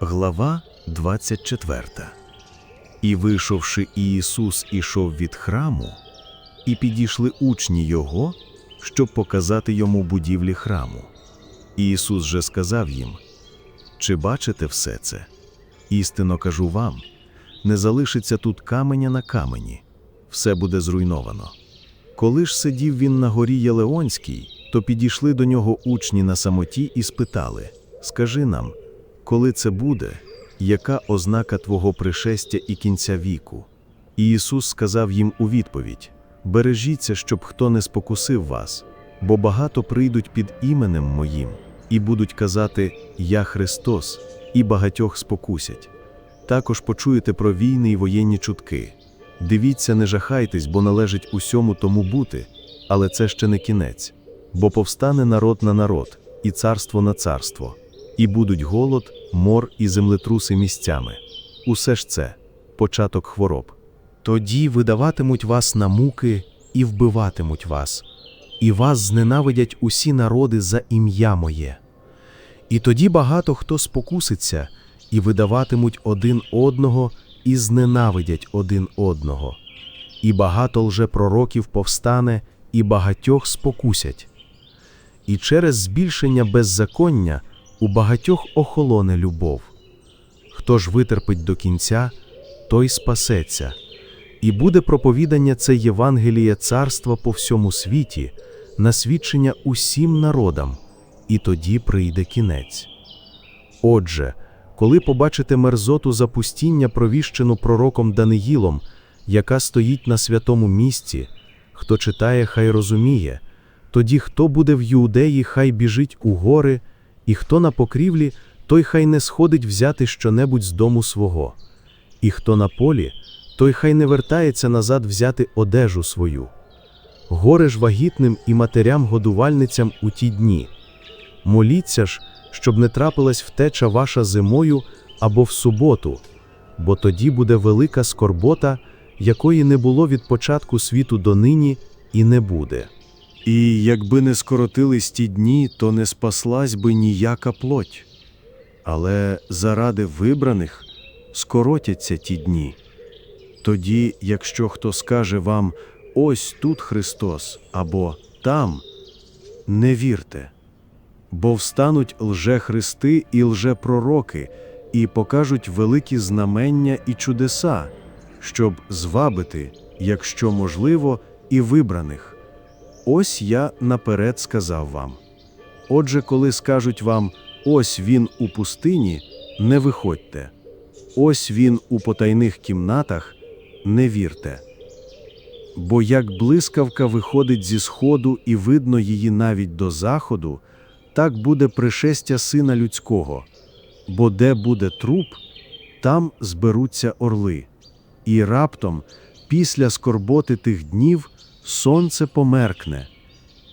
Глава 24 І вийшовши Ісус ішов від храму, і підійшли учні Його, щоб показати йому будівлі храму. Ісус же сказав їм: Чи бачите все це? Істинно кажу вам, не залишиться тут каменя на камені, все буде зруйновано. Коли ж сидів він на горі Єлеонській, то підійшли до нього учні на самоті і спитали: Скажи нам, коли це буде, яка ознака Твого пришестя і кінця віку? І Ісус сказав їм у відповідь: Бережіться, щоб хто не спокусив вас, бо багато прийдуть під іменем Моїм і будуть казати Я Христос, і багатьох спокусять. Також почуєте про війни і воєнні чутки. Дивіться, не жахайтесь, бо належить усьому тому бути, але це ще не кінець. Бо повстане народ на народ, і царство на царство, і будуть голод, мор і землетруси місцями. Усе ж це початок хвороб. Тоді видаватимуть вас на муки і вбиватимуть вас, і вас зненавидять усі народи за ім'я моє. І тоді багато хто спокуситься, і видаватимуть один одного, і зненавидять один одного. І багато лжепророків повстане, і багатьох спокусять. І через збільшення беззаконня у багатьох охолоне любов. Хто ж витерпить до кінця, той спасеться. І буде проповідання це Євангеліє царства по всьому світі, на свідчення усім народам, і тоді прийде кінець. Отже, коли побачите мерзоту запустіння, провіщену пророком Даниїлом, яка стоїть на святому місці, хто читає, хай розуміє, тоді хто буде в Юдеї, хай біжить у гори, і хто на покрівлі, той хай не сходить взяти щонебудь з дому свого, і хто на полі, той хай не вертається назад взяти одежу свою. Горе ж вагітним і матерям-годувальницям у ті дні. Моліться ж, щоб не трапилась втеча ваша зимою або в суботу, бо тоді буде велика скорбота, якої не було від початку світу до нині і не буде. І якби не скоротились ті дні, то не спаслась би ніяка плоть. Але заради вибраних скоротяться ті дні. Тоді, якщо хто скаже вам ось тут Христос або там, не вірте, бо встануть лжехристи і лжепророки, і покажуть великі знамення і чудеса, щоб звабити, якщо можливо, і вибраних. Ось я наперед сказав вам. Отже, коли скажуть вам ось він у пустині, не виходьте, ось він у потайних кімнатах, не вірте. Бо як блискавка виходить зі сходу і видно її навіть до заходу, так буде пришестя сина людського, бо де буде труп, там зберуться орли. І раптом, після скорботи тих днів, сонце померкне,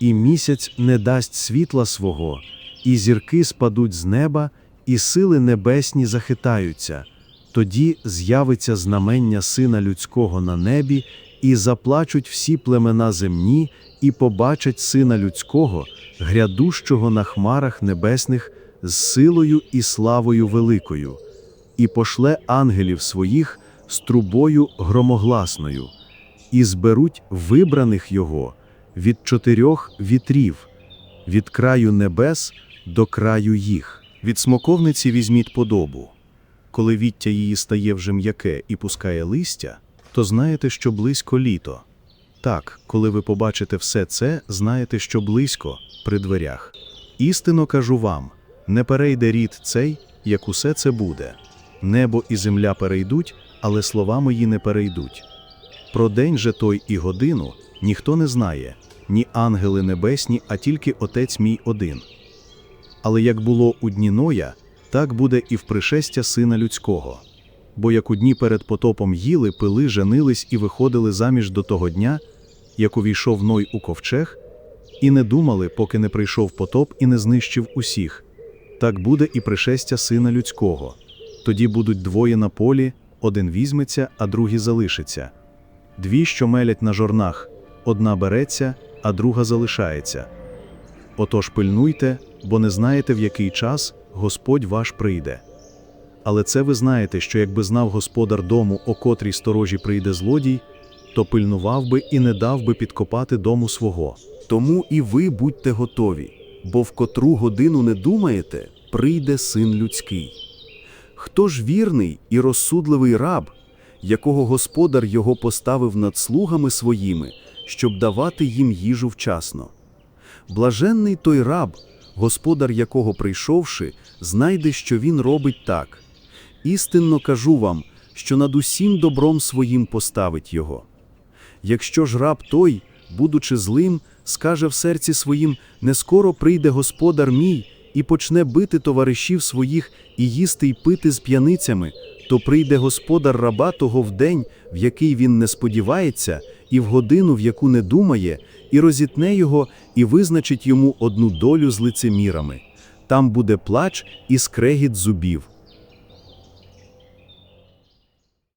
і місяць не дасть світла свого, і зірки спадуть з неба, і сили небесні захитаються. Тоді з'явиться знамення Сина Людського на небі, і заплачуть всі племена земні, і побачать Сина Людського, грядущого на хмарах небесних з силою і славою великою, і пошле ангелів своїх з трубою громогласною, і зберуть вибраних його від чотирьох вітрів, від краю небес до краю їх. Від смоковниці візьміть подобу. Коли віття її стає вже м'яке і пускає листя, то знаєте, що близько літо. Так, коли ви побачите все це, знаєте, що близько при дверях. Істинно кажу вам: не перейде рід цей, як усе це буде. Небо і земля перейдуть, але слова мої не перейдуть. Про день же той і годину ніхто не знає, ні ангели небесні, а тільки Отець мій один. Але як було у дні Ноя, так буде і в пришестя Сина Людського. Бо як у дні перед потопом їли, пили, женились і виходили заміж до того дня, як увійшов Ной у ковчег, і не думали, поки не прийшов потоп і не знищив усіх. Так буде і пришестя Сина Людського. Тоді будуть двоє на полі, один візьметься, а другий залишиться. Дві, що мелять на жорнах, одна береться, а друга залишається. Отож пильнуйте, бо не знаєте, в який час Господь ваш прийде. Але це ви знаєте, що якби знав господар дому, о котрій сторожі прийде злодій, то пильнував би і не дав би підкопати дому свого. Тому і ви будьте готові, бо в котру годину не думаєте, прийде син людський. Хто ж вірний і розсудливий раб, якого господар його поставив над слугами своїми, щоб давати їм їжу вчасно? Блаженний той раб, господар якого прийшовши, знайде, що він робить так. Істинно кажу вам, що над усім добром своїм поставить його. Якщо ж раб той, будучи злим, скаже в серці своїм: не скоро прийде господар мій і почне бити товаришів своїх і їсти й пити з п'яницями, то прийде господар раба того в день, в який він не сподівається, і в годину, в яку не думає, і розітне його, і визначить йому одну долю з лицемірами. Там буде плач і скрегіт зубів.